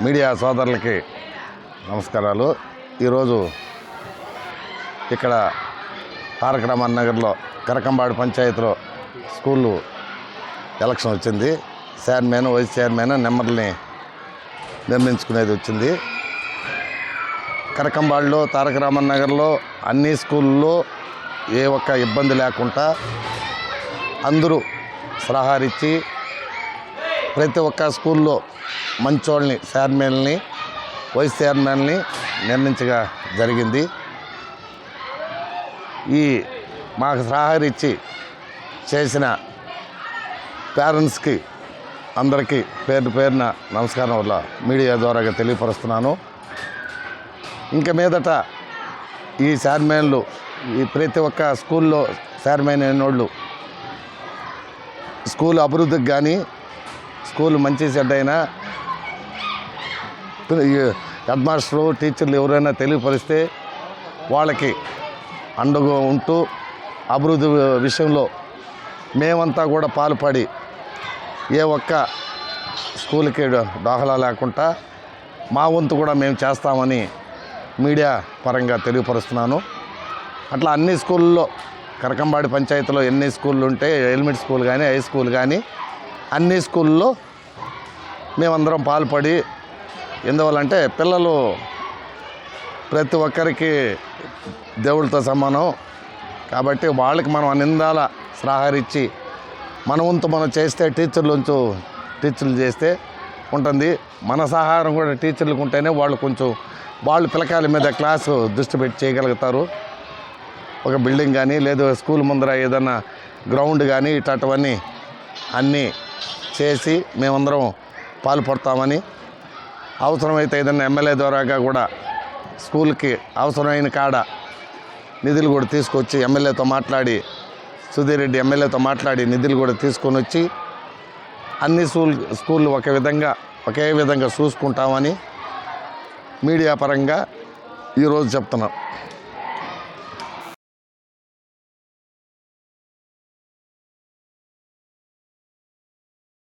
Media సోదరులకి నమస్కారాలు. ఈరోజు ఇక్కడ తారక రామన్ నగర్లో కరకంబాడు పంచాయతీలో స్కూలు ఎలక్షన్ వచ్చింది. చైర్మన్ వైస్ చైర్మన్ నెంబర్ని నిర్ణయించుకునేది వచ్చింది. కరకంబాడులో తారక రామన్ నగర్లో అన్ని స్కూల్లో ఏ ఒక్క ఇబ్బంది లేకుండా అందరూ సలహారిచ్చి ప్రతి ఒక్క స్కూల్లో మంచోళ్ళని చైర్మన్ని వైస్ చైర్మన్ని నిర్ణయించగా జరిగింది. ఈ మాకు సహకరించి చేసిన పేరెంట్స్కి అందరికీ పేరు పేరున నమస్కారం వల్ల మీడియా ద్వారా తెలియపరుస్తున్నాను. ఇంక మీదట ఈ చైర్మన్లు ఈ ప్రతి ఒక్క స్కూల్లో చైర్మన్ అయినోళ్ళు స్కూల్ అభివృద్ధికి కానీ స్కూల్ మంచి చెడ్డైనా హెడ్ మాస్టరు టీచర్లు ఎవరైనా తెలియపరిస్తే వాళ్ళకి అండగా ఉంటూ అభివృద్ధి విషయంలో మేమంతా కూడా పాల్పడి ఏ ఒక్క స్కూల్కి దోహలా లేకుండా మా వంతు కూడా మేము చేస్తామని మీడియా పరంగా తెలియపరుస్తున్నాను. అట్లా అన్ని స్కూల్లో కరకంబాడి పంచాయతీలో ఎన్ని స్కూళ్ళు ఉంటే ఎలిమెంట్ స్కూల్ కానీ హై స్కూల్ కానీ అన్ని స్కూల్లో మేమందరం పాల్పడి ఎందువల్లంటే పిల్లలు ప్రతి ఒక్కరికి దేవుడితో సమానం. కాబట్టి వాళ్ళకి మనం అన్నిందాల సహకరించి మన వంతు మనం చేస్తే టీచర్ల ఉంచు టీచర్లు చేస్తే ఉంటుంది. మన సహాయం కూడా టీచర్లకు ఉంటేనే వాళ్ళు కొంచెం వాళ్ళు పిల్లకాయల మీద క్లాసు దృష్టి పెట్టి చేయగలుగుతారు. ఒక బిల్డింగ్ కానీ లేదు స్కూల్ ముందర ఏదన్నా గ్రౌండ్ కానీ ఇట్లాంటివన్నీ అన్నీ చేసి మేమందరం పాల్పడతామని అవసరమైతే ఏదైనా ఎమ్మెల్యే ద్వారాగా కూడా స్కూల్కి అవసరమైన కాడ నిధులు కూడా తీసుకొచ్చి ఎమ్మెల్యేతో మాట్లాడి సుధీర్ రెడ్డి ఎమ్మెల్యేతో మాట్లాడి నిధులు కూడా తీసుకొని వచ్చి అన్ని స్కూల్ స్కూళ్ళు ఒక విధంగా ఒకే విధంగా చూసుకుంటామని మీడియా పరంగా ఈరోజు చెప్తున్నాం.